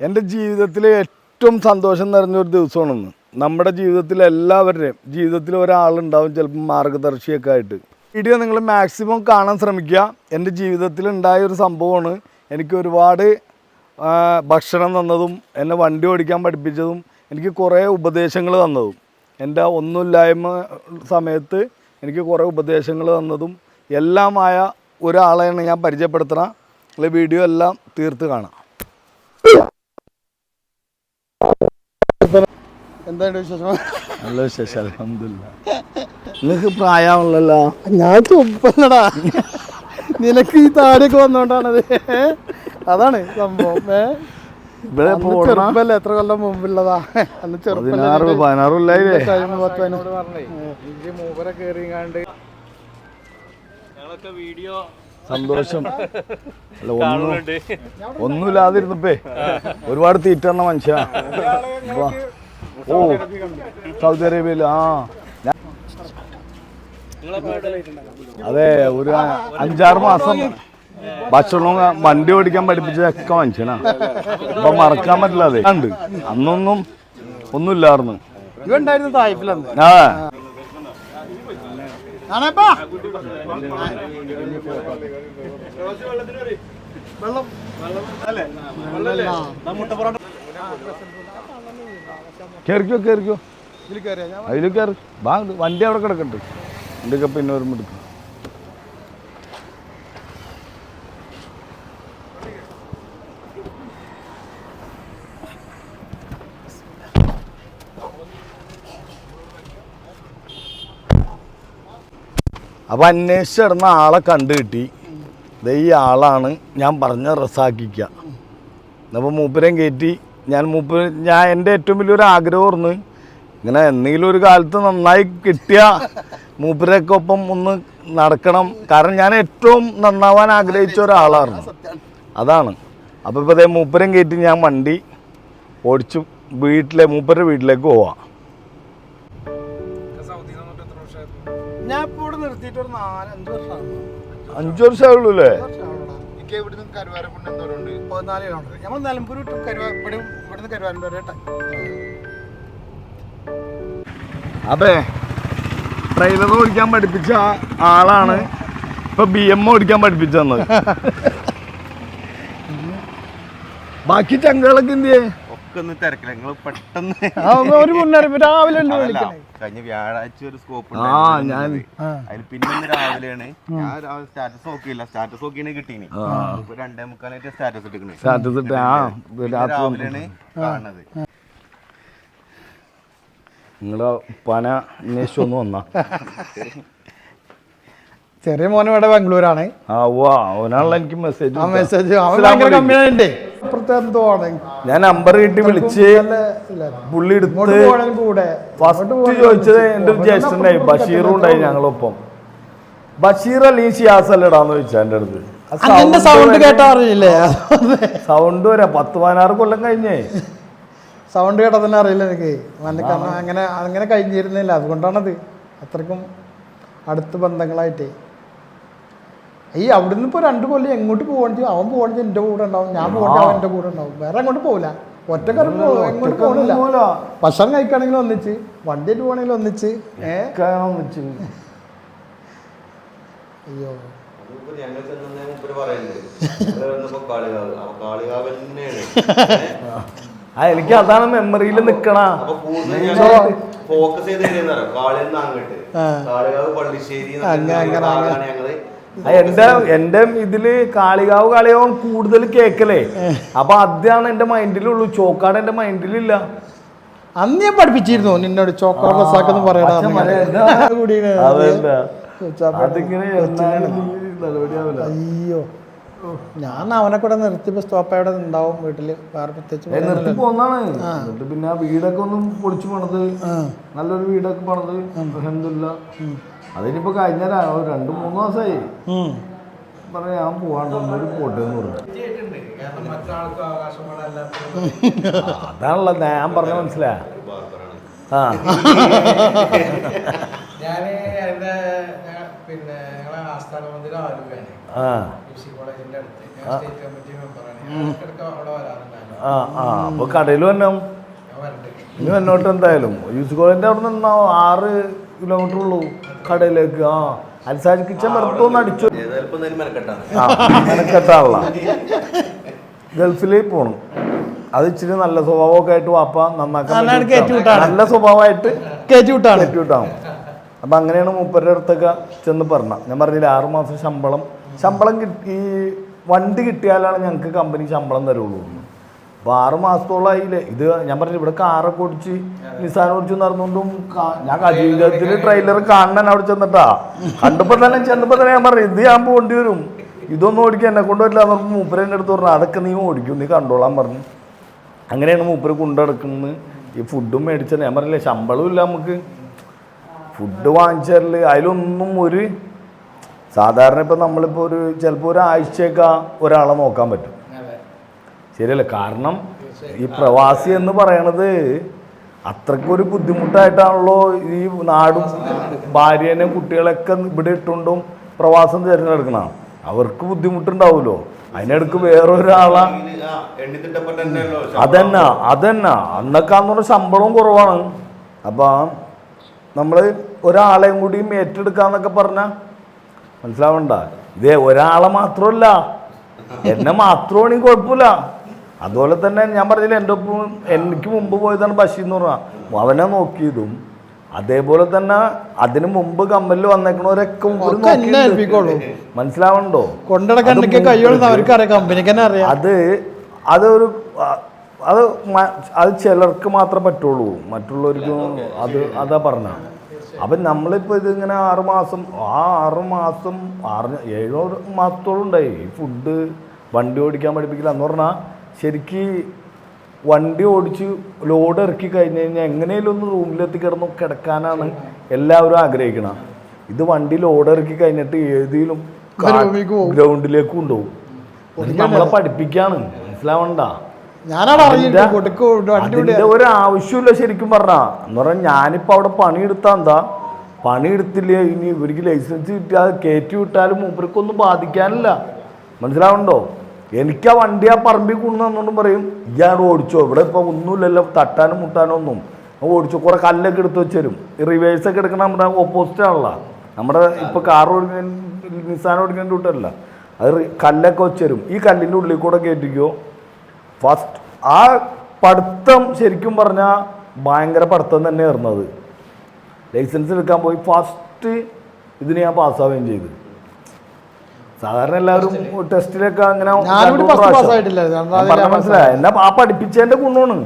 എന്റെ ജീവിതത്തിലെ ഏറ്റവും സന്തോഷം നിറഞ്ഞൊരു ദിവസമാണെന്ന്. നമ്മുടെ ജീവിതത്തിൽ എല്ലാവരുടെയും ജീവിതത്തിൽ ഒരാളുണ്ടാവും ചിലപ്പോൾ മാർഗദർശിയൊക്കെ ആയിട്ട്. വീഡിയോ നിങ്ങൾ മാക്സിമം കാണാൻ ശ്രമിക്കുക. എന്റെ ജീവിതത്തിൽ ഉണ്ടായ ഒരു സംഭവമാണ്. എനിക്ക് ഒരുപാട് ഭക്ഷണം തന്നതും എന്നെ വണ്ടി ഓടിക്കാൻ പഠിപ്പിച്ചതും എനിക്ക് കുറേ ഉപദേശങ്ങൾ തന്നതും. എന്റെ ഒന്നുമില്ലായ്മ സമയത്ത് എനിക്ക് കുറേ ഉപദേശങ്ങൾ തന്നതും എല്ലാമായ ഒരാളെയാണ് ഞാൻ പരിചയപ്പെടുത്തണം. വീഡിയോ എല്ലാം തീർത്ത് കാണാം. എന്താണ് വിശേഷം? നല്ല വിശേഷം അലഹമില്ല നിങ്ങൾക്ക് പ്രായമാണല്ലോ. ഞാൻ തുപ്പല്ലടാ. നിനക്ക് ഈ താടിയൊക്കെ വന്നോണ്ടാണത്. അതാണ് സംഭവം. ഏ? ഇവിടെ ചെറുപ്പല്ലേ? എത്ര കൊല്ലം മുമ്പുള്ളതാ. അന്ന് ചെറുപ്പല്ലേ മൂപ്പരെ കേറിങ്ങാണ്ട്. സന്തോഷം. അല്ല ഒന്നും ഒന്നുമില്ലാതിരുന്നപ്പേ ഒരുപാട് തീറ്റ മനുഷ്യനാ. ഓ സൗദി അറേബ്യയിൽ ആ. അതെ ഒരു അഞ്ചാറ് മാസം ഭക്ഷണവും വണ്ടി ഓടിക്കാൻ പഠിപ്പിച്ചതൊക്കെ മനുഷ്യനാ. അപ്പൊ മറക്കാൻ പറ്റില്ല അതെ. ഉണ്ട് അന്നൊന്നും ഒന്നുമില്ലായിരുന്നു. ഇവണ്ടായിരുന്നു തായ്പിലന്ന് ആ. ആണേപ്പാ വെള്ളം. കേറിക്കോ കേറിക്കോ ഇതിൽ കയറിയാ ഞാൻ അതിൽ കയറി വാ വണ്ടി അവിടെ കിടക്കണ്ട്. വണ്ടിയൊക്കെ പിന്നെ വരുമ്പോൾ എടുക്കും അപ്പം അന്വേഷിച്ചിടുന്ന ആളെ കണ്ടു കിട്ടി. ഈ ആളാണ് ഞാൻ പറഞ്ഞ റസാക്കിക്ക അപ്പൊ മൂപ്പരം കയറ്റി ഞാൻ മുമ്പ് ഞാൻ എന്റെ ഏറ്റവും വലിയൊരു ആഗ്രഹം ഓർന്ന് ഇങ്ങനെ എന്തെങ്കിലും ഒരു കാലത്ത് നന്നായി കിട്ടിയ മൂപ്പരൊക്കെ ഒപ്പം ഒന്ന് നടക്കണം. കാരണം ഞാൻ ഏറ്റവും നന്നാവാൻ ആഗ്രഹിച്ച ഒരാളായിരുന്നു അതാണ്. അപ്പോൾ ഇപ്പോൾ അതേ മൂപ്പരം കയറ്റി ഞാൻ വണ്ടി ഓടിച്ച് വീട്ടിലെ മൂപ്പരുടെ വീട്ടിലേക്ക് പോവാം. ഞാൻ ഇപ്പോൾ ഇവിടെ നിർത്തിയിട്ട് ഒരു നാല് അഞ്ച് വർഷമാണ് അഞ്ചു വർഷമായുള്ളൂ അല്ലേ? എനിക്ക് ഇവിടുന്ന് കരുവാരക്കുണ്ട് എന്തോരുണ്ട്? പതിനാല് കിലോമീറ്റർ നമ്മൾ നിലമ്പൂർ ടു കരുവാ ഇവിടെ ഇവിടുന്ന് കരുവാരൻ വരെ കേട്ടോ. അതെ. ട്രെയിലർ ഓടിക്കാൻ പഠിപ്പിച്ച ആളാണ്. ഇപ്പൊ ബി എം ഓടിക്കാൻ പഠിപ്പിച്ചു തന്നത്. ബാക്കി ചങ്കകളൊക്കെ എന്തിയേ? ഒക്കെ ഒന്ന് തിരക്കില്ല. നിങ്ങൾ പെട്ടെന്ന് ഒരു മുന്നറിയിപ്പ് രാവിലെ അല്ലേ അതല്ല, വിളിക്കണേ. കഴിഞ്ഞ വ്യാഴാഴ്ച ഒരു സ്കോപ്പ് ആ ഞാൻ അതിൽ പിന്നെ ഇന്ന് രാവിലെയാണ്. ഞാൻ രാവിലെ സ്റ്റാറ്റസ് നോക്കിയില്ല. സ്റ്റാറ്റസ് നോക്കിയാണ് കിട്ടീന്. ഇപ്പൊ രണ്ടേ മുക്കാലായിട്ട് സ്റ്റാറ്റസ് ഇട്ടിക്കണേ സ്റ്റാറ്റസ് ഇട്ട് ആ പിന്നെ രാത്രി രാവിലെയാണ് കാണുന്നത്. നിങ്ങളെ പന അന്വേഷിച്ചു ഒന്ന് വന്നാ. ചെറിയ മോനെ ഇവിടെ ബാംഗ്ലൂരാണ്. ആ വാ അവനാണല്ലോ എനിക്ക് മെസ്സേജ് ആ മെസ്സേജ് അവൻ ഭയങ്കര ആണ് ഞാൻ നമ്പർ കിട്ടി വിളിച്ച് പുള്ളി എടുത്ത് ഫസ്റ്റ് ചോദിച്ചത് എന്റെ ഒരു ജ്യേഷ്ഠനായി ബഷീറും ഉണ്ടായി ഞങ്ങളൊപ്പം. ബഷീർ അല്ലെങ്കിൽ ഷിയാസ് അല്ലടാന്ന് ചോദിച്ചാ എന്റെ അടുത്ത്. സൗണ്ട് കേട്ടാ അറിയില്ലേ? സൗണ്ട് വരാ പത്ത് പതിനാറ് കൊല്ലം കഴിഞ്ഞേ. സൗണ്ട് കേട്ടാ തന്നെ അറിയില്ല എനിക്ക്. കാരണം അങ്ങനെ അങ്ങനെ കഴിഞ്ഞിരുന്നില്ല. അതുകൊണ്ടാണത്. അത്രക്കും അടുത്ത ബന്ധങ്ങളായിട്ടേ. ഈ അവിടുന്ന് ഇപ്പോൾ രണ്ട് കൊല്ലം എങ്ങോട്ട് പോകണെങ്കിൽ അവൻ പോകണെങ്കിൽ എന്റെ കൂടെ ഉണ്ടാവും. ഞാൻ പോകണമെങ്കിൽ അവൻ എന്റെ കൂടെ ഉണ്ടാവും. വേറെ അങ്ങോട്ട് പോകില്ല ഒറ്റക്കാരും എങ്ങോട്ട് പോകണില്ല. ഭക്ഷണം കഴിക്കുകയാണെങ്കിൽ ഒന്നിച്ച് വണ്ടി പോകണമെങ്കിൽ ഒന്നിച്ച്. അയ്യോ. ഞങ്ങൾ ചെന്നേ മുപ്പര് പറയുന്നത് കാളികാവ്. അപ്പൊ കാളികാവ് തന്നെയാണ്. ആ എനിക്ക് അതാണ് മെമ്മറിയിൽ നിക്കണ. ഫോക്കസ് ചെയ്ത് അങ്ങോട്ട്. കാളികാവ് പള്ളിശ്ശേരി ഞങ്ങൾ എന്റെ എന്റെ ഇതിൽ കാളികാവ് കളിയാവൻ കൂടുതൽ കേക്കലേ. അപ്പൊ അതാണ് എന്റെ മൈൻഡിലുള്ളൂ. ചോക്കാട് എന്റെ മൈൻഡിലില്ല. അന്ന് ഞാൻ പഠിപ്പിച്ചിരുന്നു നിന്നോട് ചോക്കാട് ബസ്സാക്കെന്ന് അതിങ്ങനെ നടപടിയാവില്ല അയ്യോ. ഞാൻ അവനെ കൂടെ നിർത്തിയപ്പോ സ്റ്റോപ്പ് അവിടെ ഉണ്ടാവും വീട്ടിൽ. വേറെ പ്രത്യേകിച്ച് ഏ, നിർത്തി പണിയൊന്നുമില്ല. പോന്നാണ്. എന്നിട്ട് പിന്നെ ആ വീടൊക്കെ ഒന്നും പൊളിച്ചു പണിത്. നല്ലൊരു വീടൊക്കെ പണിത്. അൽഹംദുലില്ല അതിനിപ്പോ കഴിഞ്ഞ രണ്ടു മൂന്ന് മാസമായി പറയാൻ ഞാൻ പോവാണ്ട് ഒന്നൊരു പോട്ടെ എന്ന് പറഞ്ഞു. അതാണല്ലോ ഞാൻ പറഞ്ഞ മനസ്സിലാ. ആ. ഞാൻ പിന്നെ ഞങ്ങളെ ആസ്ഥാന മന്ദിരം ആലുവയാണ് ആ. യു സി കോളേജിന്റെ അടുത്ത്. സ്റ്റേറ്റ് കമ്മിറ്റി മെമ്പറാണ് അവിടെ വരാറുണ്ടായിരുന്നു. ആ ആ. അപ്പോൾ കടയിൽ വന്നോ ഞാൻ വരണ്ട്? ഇനി മുന്നോട്ട് എന്തായാലും. യൂസ് കോളേജിന്റെ അവിടെ നിന്ന് ആറ് കിലോമീറ്റർ ഉള്ളൂ കടയിലേക്ക്. ആ. അൽസാജ് കിച്ചൻ വെറുതെ ഒന്ന് അടിച്ചു. മെനക്കെട്ടാണല്ല ഗൾഫിലേക്ക് പോകണം അത് ഇച്ചിരി നല്ല സ്വഭാവമൊക്കെ ആയിട്ട് വാപ്പ നന്നാക്കാൻ വിട്ടാണ്. നല്ല സ്വഭാവമായിട്ട് കയറ്റി വിട്ടാണ്. കയറ്റി വിട്ടാവും അപ്പം അങ്ങനെയാണ് മൂപ്പരുടെ അടുത്തൊക്കെ ചെന്ന് പറഞ്ഞ. ഞാൻ പറഞ്ഞില്ല ആറ് മാസം ശമ്പളം. ശമ്പളം കിട്ടി ഈ വണ്ടി കിട്ടിയാലാണ് ഞങ്ങൾക്ക് കമ്പനി ശമ്പളം തരുള്ളൂ. എന്ന് അപ്പോൾ ആറ് മാസത്തോളമായില്ലേ ഇത് ഞാൻ പറഞ്ഞു ഇവിടെ കാറൊക്കെ ഓടിച്ച് നിസാൻ ഓടിച്ച് നടന്നുകൊണ്ടും ഞാൻ ജീവിതത്തിൽ ട്രെയിലർ കാണാൻ അവിടെ ചെന്നിട്ടാ. കണ്ടപ്പോൾ തന്നെ ചെന്നപ്പോൾ തന്നെ ഞാൻ പറഞ്ഞു ഇത് ഞാൻ പോകേണ്ടി വരും. ഇതൊന്നും ഓടിക്കാൻ എന്നെ കൊണ്ട് പറ്റില്ല എന്ന് എന്റെ അടുത്ത് പറഞ്ഞു. അതൊക്കെ നീ ഓടിക്കും നീ കണ്ടോളാൻ പറഞ്ഞു. അങ്ങനെയാണ് മൂപ്പര് കൊണ്ടുനടക്കുന്നത് ഈ ഫുഡും മേടിച്ചത്. ഞാൻ പറഞ്ഞില്ലേ ശമ്പളവും ഇല്ല നമുക്ക്. ഫുഡ് വാങ്ങിച്ചാൽ അതിലൊന്നും ഒരു സാധാരണ ഇപ്പം നമ്മളിപ്പോൾ ഒരു ചിലപ്പോൾ ഒരാഴ്ചയൊക്കെ ഒരാളെ നോക്കാൻ പറ്റും. ശരിയല്ലേ? കാരണം ഈ പ്രവാസി എന്ന് പറയണത് അത്രയ്ക്കൊരു ബുദ്ധിമുട്ടായിട്ടാണല്ലോ ഈ നാടും ഭാര്യേനെയും കുട്ടികളെയൊക്കെ ഇവിടെ ഇട്ടുകൊണ്ടും പ്രവാസം തിരഞ്ഞെടുക്കണം. അവർക്ക് ബുദ്ധിമുട്ടുണ്ടാവുമല്ലോ അതിനിടക്ക് വേറൊരാളെ അതന്നെ അതന്നെ. അന്നൊക്കെ അന്ന് പറഞ്ഞ ശമ്പളവും കുറവാണ്. അപ്പം നമ്മൾ ഒരാളെയും കൂടിയും ഏറ്റെടുക്കാന്നൊക്കെ പറഞ്ഞാൽ മനസ്സിലാവണ്ട. ഇതേ ഒരാളെ മാത്രമല്ല. എന്നെ മാത്രമാണെങ്കിൽ കുഴപ്പമില്ല. അതുപോലെ തന്നെ ഞാൻ പറഞ്ഞില്ല എന്റെ ഒപ്പം എനിക്ക് മുമ്പ് പോയതാണ് ബഷീർ എന്ന് പറഞ്ഞാൽ അവനെ നോക്കിയതും അതേപോലെ തന്നെ അതിന് മുമ്പ് കമ്മലിൽ വന്നേക്കണവരൊക്കെ മനസ്സിലാവണ്ടോ? അത് അതൊരു അത് അത് ചിലർക്ക് മാത്രമേ പറ്റുള്ളൂ. മറ്റുള്ളവർക്ക് അത് അതാ പറഞ്ഞ അപ്പം നമ്മളിപ്പോൾ ഇതിങ്ങനെ ആറ് മാസം ആ ആറ് മാസം ആറ് ഏഴോ മാസത്തോളം ഉണ്ടായി ഈ ഫുഡ് വണ്ടി ഓടിക്കാൻ പഠിപ്പിക്കില്ല എന്ന് പറഞ്ഞാൽ ശരിക്ക് വണ്ടി ഓടിച്ച് ലോഡ് ഇറക്കി കഴിഞ്ഞ് കഴിഞ്ഞാൽ എങ്ങനെയും ഒന്ന് റൂമിലെത്തി കിടന്ന് കിടക്കാനാണ് എല്ലാവരും ആഗ്രഹിക്കണം. ഇത് വണ്ടി ലോഡ് ഇറക്കി കഴിഞ്ഞിട്ട് ഏതെങ്കിലും. ഗ്രൗണ്ടിലേക്ക് കൊണ്ടുപോകും. നമ്മളെ പഠിപ്പിക്കാണ്. മനസ്സിലാവണ്ട. ഞാനവിടെ ഒരു ആവശ്യമില്ല ശരിക്കും പറഞ്ഞാ. എന്ന് പറഞ്ഞാൽ ഞാനിപ്പോ അവിടെ പണിയെടുത്താ എന്താ? പണിയെടുത്തില്ലേ? ഇനി ഇവർക്ക് ലൈസൻസ് കിട്ടിയാൽ കയറ്റി വിട്ടാലും മൂപ്പർക്കൊന്നും ബാധിക്കാനില്ല. മനസ്സിലാവുണ്ടോ എനിക്ക് ആ വണ്ടി ആ പറമ്പിൽ കൊണ്ടു തന്നോണ്ടും പറയും ഇയാൾ ഓടിച്ചോ. ഇവിടെ ഇപ്പൊ ഒന്നുമില്ലല്ലോ തട്ടാനും മുട്ടാനും ഒന്നും ഓടിച്ചോ. കുറെ കല്ലൊക്കെ എടുത്ത് വെച്ചുതരും റിവേഴ്സൊക്കെ എടുക്കണ നമ്മുടെ ഓപ്പോസിറ്റ് ആണല്ലോ. നമ്മുടെ ഇപ്പൊ കാർ ഓടിക്കാൻ നിസാൻ ഓടിക്കാൻ റൂട്ടല്ല അത് കല്ലൊക്കെ വെച്ചുതരും ഈ കല്ലിന്റെ ഉള്ളിൽ കൂടെ കയറ്റിക്കോ. ഫസ്റ്റ് ആ പഠിത്തം ശരിക്കും പറഞ്ഞാൽ ഭയങ്കര പഠിത്തം തന്നെ ഇറന്നത് ലൈസൻസ് എടുക്കാൻ പോയി ഫസ്റ്റ് ഇതിന് ഞാൻ പാസ്സാവുകയും ചെയ്തു. സാധാരണ എല്ലാവരും ടെസ്റ്റിലൊക്കെ അങ്ങനെ മനസ്സിലായ? എന്നാ ആ പഠിപ്പിച്ചതിന്റെ ഗുണമാണ്.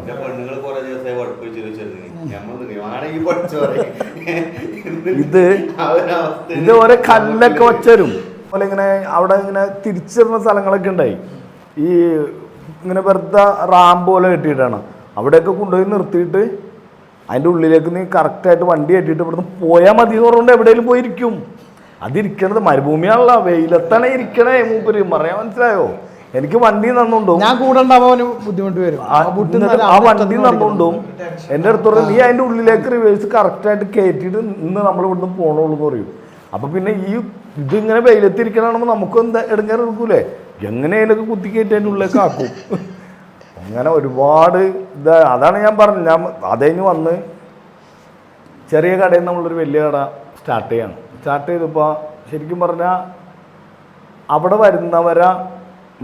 ഇത് ഇത് ഓരോ കല്ലൊക്കെ വച്ചരും. അതുപോലെ ഇങ്ങനെ അവിടെ ഇങ്ങനെ തിരിച്ചിരുന്ന സ്ഥലങ്ങളൊക്കെ ഉണ്ടായി. ഈ ഇങ്ങനെ വെറുതെ റാമ്പ് പോലെ കെട്ടിയിട്ടാണ്. അവിടെയൊക്കെ കൊണ്ടുപോയി നിർത്തിയിട്ട് അതിന്റെ ഉള്ളിലേക്ക് നീ കറക്റ്റായിട്ട് വണ്ടി കെട്ടിയിട്ട് ഇവിടുന്ന് പോയാൽ മതി എന്ന് പറഞ്ഞുകൊണ്ട് എവിടെയെങ്കിലും പോയിരിക്കും. അതിരിക്കണത് മരുഭൂമിയാണല്ലോ വെയിലത്താണ് ഇരിക്കണേ മൂപ്പര്. പറയാൻ മനസ്സിലായോ? എനിക്ക് വണ്ടി നന്നുണ്ടോ ഞാൻ കൂടെ അവന് ബുദ്ധിമുട്ട് വരും. ആ വണ്ടി നന്നുണ്ടോ എന്റെ അടുത്ത് പറഞ്ഞു നീ അതിന്റെ ഉള്ളിലേക്ക് റിവേഴ്സ് കറക്റ്റായിട്ട് കയറ്റിയിട്ട് ഇന്ന് നമ്മൾ ഇവിടുന്ന് പോകണുള്ളൂ എന്ന് പറയും. അപ്പം പിന്നെ ഈ ഇതിങ്ങനെ വെയിലത്തിരിക്കണമെന്ന് നമുക്ക് എന്താ എടുക്കാറ് എടുക്കൂലേ? എങ്ങനെയൊക്കെ കുത്തി കയറ്റി അതിന്റെ ഉള്ളിലേക്ക് ആക്കും? അങ്ങനെ ഒരുപാട് ഇത് അതാണ് ഞാൻ പറഞ്ഞത്. ഞാൻ അതേഞ്ഞ് വന്ന് ചെറിയ കടയിൽ നമ്മളൊരു വലിയ കട സ്റ്റാർട്ട് ചെയ്യാണ്. സ്റ്റാർട്ട് ചെയ്തപ്പോൾ ശരിക്കും പറഞ്ഞാൽ അവിടെ വരുന്നവരെ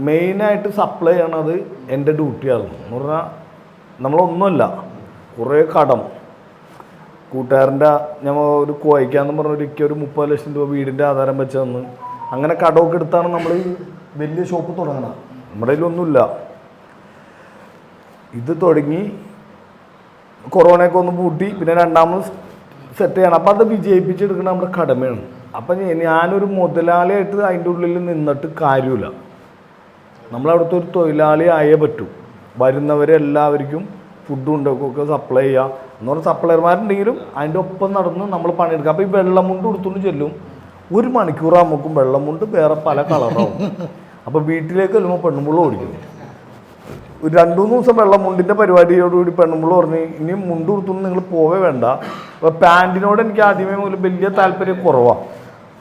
മെയിനായിട്ട് സപ്ലൈ ചെയ്യണത് എന്റെ ഡ്യൂട്ടിയായിരുന്നു എന്ന് പറഞ്ഞാൽ നമ്മളൊന്നുമില്ല കുറേ കടം. കൂട്ടുകാരന്റെ ഞമ്മ ഒരു കോയിക്കാന്ന് പറഞ്ഞ ഒരിക്കൽ ഒരു മുപ്പത് ലക്ഷം രൂപ വീടിന്റെ ആധാരം വെച്ച് തന്ന്. അങ്ങനെ കടമൊക്കെ എടുത്താണ് നമ്മൾ വലിയ ഷോപ്പ് തുടങ്ങണം. നമ്മുടെ ഒന്നുമില്ല ഇത് തുടങ്ങി കൊറോണയൊക്കെ ഒന്ന് പൂട്ടി പിന്നെ രണ്ടാമത് സെറ്റ് ചെയ്യണം. അപ്പം അത് വിജയിപ്പിച്ചെടുക്കണം നമ്മുടെ കടമയാണ്. അപ്പം ഞാനൊരു മുതലാളിയായിട്ട് അതിന്റെ ഉള്ളിൽ നിന്നിട്ട് കാര്യമില്ല. നമ്മളവിടുത്തെ ഒരു തൊഴിലാളി ആയേ പറ്റൂ. വരുന്നവരെല്ലാവർക്കും ഫുഡ് ഉണ്ടാക്കുകയൊക്കെ സപ്ലൈ ചെയ്യുക എന്ന് പറഞ്ഞാൽ സപ്ലയർമാരുണ്ടെങ്കിലും അതിന്റെ ഒപ്പം നടന്ന് നമ്മൾ പണിയെടുക്കുക അപ്പോൾ ഈ വെള്ളം കൊണ്ട് കൊടുത്തുകൊണ്ട് ചെല്ലും. ഒരു മണിക്കൂർ വെള്ളമുണ്ട് വെള്ളം മുണ്ട് വേറെ പല കളറാവും. അപ്പോൾ വീട്ടിലേക്ക് വരുമ്പോൾ പെണ്ണുമ്പോൾ ഓടിക്കും. ഒരു രണ്ടു മൂന്ന് ദിവസം വെള്ളം മുണ്ടിന്റെ പരിപാടിയോടുകൂടി പെണ്ണുമ്പോൾ പറഞ്ഞ് ഇനി മുണ്ട് കൊടുത്തൊന്നും നിങ്ങൾ പോവേ വേണ്ട. അപ്പോൾ പാന്റിനോട് എനിക്ക് ആദ്യമേ മുതൽ വലിയ താല്പര്യം കുറവാണ്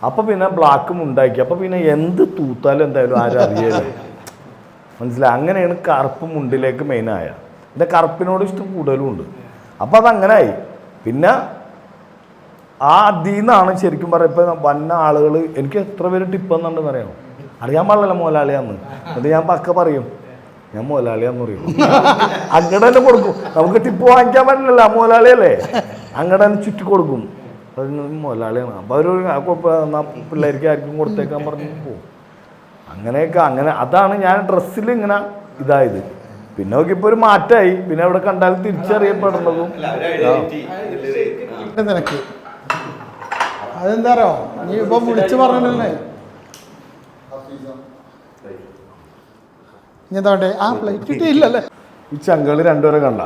അപ്പോൾ പിന്നെ ബ്ലാക്ക് മുണ്ടാക്കി. അപ്പോൾ പിന്നെ എന്ത് തൂത്താലും എന്തായാലും ആരും അറിയില്ല മനസ്സിലായി? അങ്ങനെയാണ് കറുപ്പ് മുണ്ടിലേക്ക് മെയിനായ എന്റെ കറുപ്പിനോട് ഇഷ്ടം കൂടുതലും ഉണ്ട്. അപ്പോൾ അതങ്ങനായി പിന്നെ ആ അതിൽ നിന്നാണ് ശരിക്കും പറയാം ഇപ്പം വന്ന ആളുകൾ എനിക്ക് എത്ര പേര് ടിപ്പ് എന്നുണ്ടെന്ന് അറിയാമോ? അറിയാൻ പാടില്ല മുതലാളിയാന്ന് എന്നിട്ട് ഞാൻ പക്ക പറയും ഞാൻ മുതലാളിയാന്ന് പറയും. അങ്ങടെ തന്നെ കൊടുക്കും. നമുക്ക് ടിപ്പ് വാങ്ങിക്കാൻ പറ്റില്ലല്ലോ ആ മുതലാളിയല്ലേ അങ്ങടെ തന്നെ ചുറ്റി കൊടുക്കും. മോലാളിയാണ്. മുതലാളിയാണ് അപ്പോൾ അവർ കുഴപ്പമില്ല. പിള്ളേർക്ക് ആർക്കും കൊടുത്തേക്കാൻ പറഞ്ഞു പോകും അങ്ങനെയൊക്കെ അങ്ങനെ അതാണ് ഞാൻ ഡ്രസ്സിൽ ഇങ്ങനെ ഇതായത്. പിന്നെ നോക്കിയപ്പോൾ ഒരു മാറ്റമായി പിന്നെ അവിടെ കണ്ടാൽ തിരിച്ചറിയപ്പെടുന്നതും നിനക്ക് അതെന്താ അറിയോ നീ ഇപ്പൊ വിളിച്ചു പറഞ്ഞിട്ടല്ലേ ഇനി എന്താ ആ പ്ലേറ്റ് കിട്ടിയില്ലല്ലേ? ഈ ചങ്കൾ രണ്ടുപേരെ കണ്ട.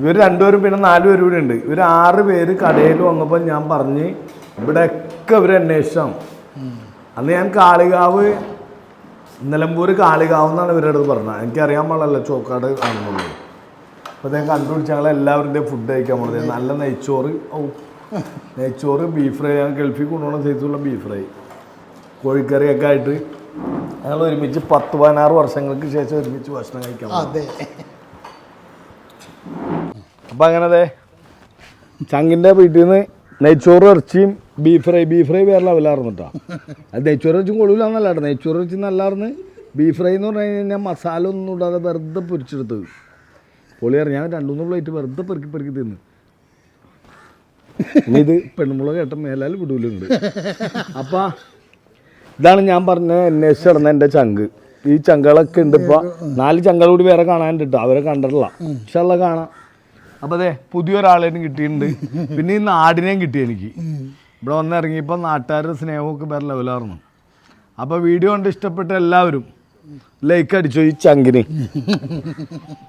ഇവർ രണ്ടുപേരും പിന്നെ നാല് പേരും കൂടി ഉണ്ട്. ഇവർ ആറ് പേര് കടയിൽ വന്നപ്പോൾ ഞാൻ പറഞ്ഞ് ഇവിടെയൊക്കെ ഇവർ അന്വേഷിച്ചാണ് അന്ന് ഞാൻ കാളികാവ് നിലമ്പൂർ കാളികാവ് എന്നാണ് ഇവരുടെ അടുത്ത് പറഞ്ഞത്. എനിക്കറിയാൻ പാടില്ല ചോക്കാട് ആണെന്നുള്ളത്. അപ്പോൾ ഞാൻ കണ്ടുപിടിച്ച് ഞങ്ങൾ എല്ലാവരുടെയും ഫുഡ് കഴിക്കാൻ പോകുന്നത് നല്ല നെയ്ച്ചോറ് നെയ്ച്ചോറ് ബീഫ് ഫ്രൈ ഞാൻ ഗൾഫിൽ കൊണ്ടുപോകുന്ന സൈസുള്ള ബീഫ് ഫ്രൈ കോഴിക്കറിയൊക്കെ ആയിട്ട് ഞങ്ങൾ ഒരുമിച്ച് പത്ത് പതിനാറ് വർഷങ്ങൾക്ക് ശേഷം ഒരുമിച്ച് ഭക്ഷണം കഴിക്കാം അതെ. അപ്പം അങ്ങനെ അതെ ചങ്ങിന്റെ വീട്ടിൽ നിന്ന് നെയ്ച്ചോറ് ഇറച്ചിയും ബീഫ് ഫ്രൈ ബീഫ് ഫ്രൈ വേറെ ലെവലായിരുന്നു കേട്ടോ അത് നെയ്ച്ചോറ് ഇറച്ചി കൊള്ളൂലെന്നല്ല കേട്ടോ നെയ്ച്ചോറ് ഇറച്ചി നല്ലായിരുന്നു. ബീഫ് ഫ്രൈ എന്ന് പറഞ്ഞു കഴിഞ്ഞാൽ മസാല ഒന്നും ഇടാതെ വെറുതെ പൊരിച്ചെടുത്തത്. പൊളിയാറ് ഞാൻ രണ്ടു മൂന്ന് പ്ലേറ്റ് വെറുതെ പെറുക്കി പെറുക്കി തിന്ന്. ഇനി ഇത് പെൺമുളക് കേട്ട മേലാൽ വിടൂലുണ്ട്. അപ്പം ഇതാണ് ഞാൻ പറഞ്ഞ അന്വേഷിച്ച് നടന്ന എന്റെ ചങ്ക്. ഈ ചങ്കളൊക്കെ ഉണ്ട് ഇപ്പം. നാല് ചങ്കൾ കൂടി വേറെ കാണാനുണ്ട് കേട്ടോ അവരെ കണ്ടിട്ടില്ല. പക്ഷെ ഉള്ള കാണാം. അപ്പം അതെ പുതിയൊരാളേനും കിട്ടിയിട്ടുണ്ട്. പിന്നെ ഈ നാടിനെയും കിട്ടി എനിക്ക്. ഇവിടെ വന്നിറങ്ങിയപ്പോൾ നാട്ടുകാരുടെ സ്നേഹമൊക്കെ വേറെ ലെവലായിരുന്നു. അപ്പോൾ വീഡിയോ കണ്ട് ഇഷ്ടപ്പെട്ട എല്ലാവരും ലൈക്ക് അടിച്ചു ഈ ചങ്കിന്.